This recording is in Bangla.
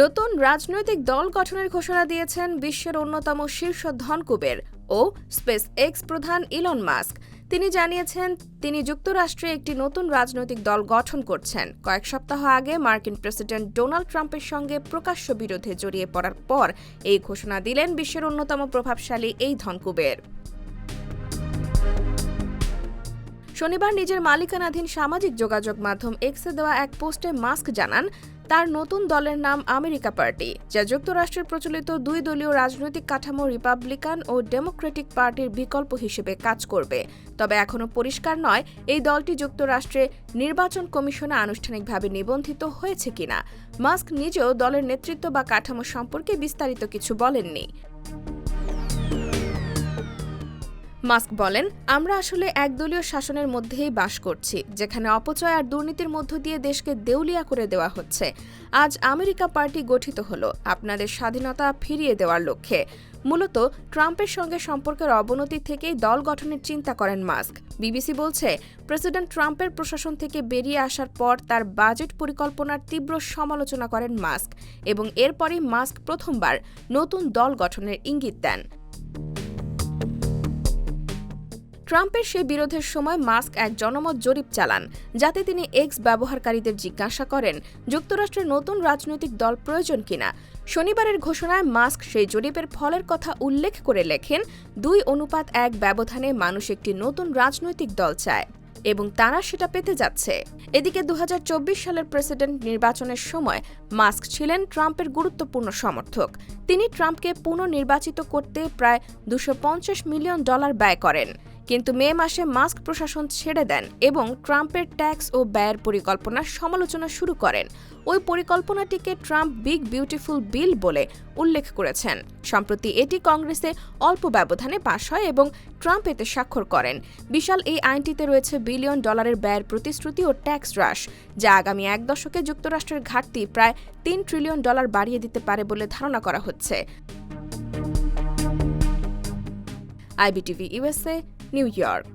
নতুন রাজনৈতিক দল গঠনের ঘোষণা দিয়েছেন বিশ্বের অন্যতম শীর্ষ ধনকুবের ও স্পেস এক্স প্রধান ইলন মাস্ক। তিনি জানিয়েছেন, তিনি যুক্তরাষ্ট্রে একটি নতুন রাজনৈতিক দল গঠন করছেন। কয়েক সপ্তাহ আগে মার্কিন প্রেসিডেন্ট ডোনাল্ড ট্রাম্পের সঙ্গে প্রকাশ্য বিরোধে জড়িয়ে পড়ার পর এই ঘোষণা দিলেন বিশ্বের অন্যতম প্রভাবশালী এই ধনকুবের। শনিবার নিজের মালিকানাধীন সামাজিক যোগাযোগ মাধ্যম এক্সে দেওয়া এক পোস্টে মাস্ক জানান তার নতুন দলের নাম আমেরিকা পার্টি, যা যুক্তরাষ্ট্রের প্রচলিত দুই দলীয় রাজনৈতিক কাঠামো রিপাবলিকান ও ডেমোক্রেটিক পার্টির বিকল্প হিসেবে কাজ করবে। তবে এখনও পরিষ্কার নয় এই দলটি যুক্তরাষ্ট্রে নির্বাচন কমিশনে আনুষ্ঠানিকভাবে নিবন্ধিত হয়েছে কিনা। মাস্ক নিজেও দলের নেতৃত্ব বা কাঠামো সম্পর্কে বিস্তারিত কিছু বলেননি। মাস্ক বলেন, আমরা আসলে একদলীয় শাসনের মধ্যেই বাস করছি, যেখানে অপচয় আর দুর্নীতির মধ্য দিয়ে দেশকে দেউলিয়া করে দেওয়া হচ্ছে। আজ আমেরিকা পার্টি গঠিত হলো, আপনাদের স্বাধীনতা ফিরিয়ে দেওয়ার লক্ষ্যে। মূলত, ট্রাম্পের সঙ্গে সম্পর্কের অবনতি থেকেই দল গঠনের চিন্তা করেন মাস্ক। বিবিসি বলছে, প্রেসিডেন্ট ট্রাম্পের প্রশাসন থেকে বেরিয়ে আসার পর তার বাজেট পরিকল্পনার তীব্র সমালোচনা করেন মাস্ক এবং এরপরই মাস্ক প্রথমবার নতুন দল গঠনের ইঙ্গিত দেন। ট্রাম্পের সেই বিরোধের সময় মাস্ক এক জনমত জরিপ চালান, যাতে তিনি এক্স ব্যবহারকারীদের জিজ্ঞাসা করেন, যুক্তরাষ্ট্রের নতুন রাজনৈতিক দল প্রয়োজন কিনা। শনিবারের ঘোষণায় মাস্ক সেই জরিপের ফলের কথা উল্লেখ করে লেখেন, দুই অনুপাত এক ব্যবধানে মানুষ একটি নতুন রাজনৈতিক দল চায়, এবং তারা সেটা পেতে যাচ্ছে। এদিকে দু হাজার চব্বিশ সালের প্রেসিডেন্ট নির্বাচনের সময় মাস্ক ছিলেন ট্রাম্পের গুরুত্বপূর্ণ সমর্থক। তিনি ট্রাম্পকে পুনর্নির্বাচিত করতে প্রায় দুশো মিলিয়ন ডলার ব্যয় করেন। কিন্তু মে মাসে মাস্ক প্রশাসন ছেড়ে দেন এবং ট্রাম্পের ট্যাক্স ও ব্যয়ের পরিকল্পনার সমালোচনা শুরু করেন। ওই পরিকল্পনাটিকে ট্রাম্প বিগ বিউটিফুল বিল বলে উল্লেখ করেছেন। সম্প্রতি এটি কংগ্রেসে অল্প ব্যবধানে পাশ হয় এবং ট্রাম্প এতে স্বাক্ষর করেন। বিশাল এই আইনটিতে রয়েছে বিলিয়ন ডলারের ব্যয়ের প্রতিশ্রুতি ও ট্যাক্স হ্রাস, যা আগামী এক দশকে যুক্তরাষ্ট্রের ঘাটতি প্রায় তিন ট্রিলিয়ন ডলার বাড়িয়ে দিতে পারে বলে ধারণা করা হচ্ছে। IBTV USA new York